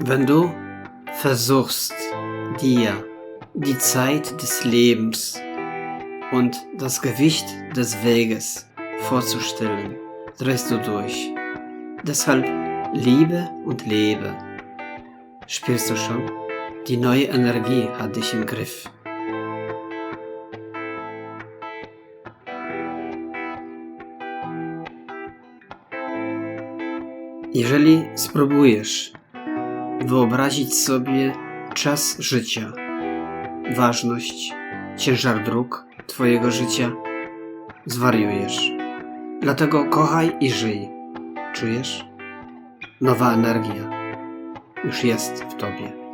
Wenn du versuchst, dir die Zeit des Lebens und das Gewicht des Weges vorzustellen, drehst du durch. Deshalb liebe und lebe. Spürst du schon? Die neue Energie hat dich im Griff. Jeżeli spróbujesz wyobrazić sobie czas życia, ważność, ciężar dróg Twojego życia, zwariujesz. Dlatego kochaj i żyj. Czujesz? Nowa energia już jest w Tobie.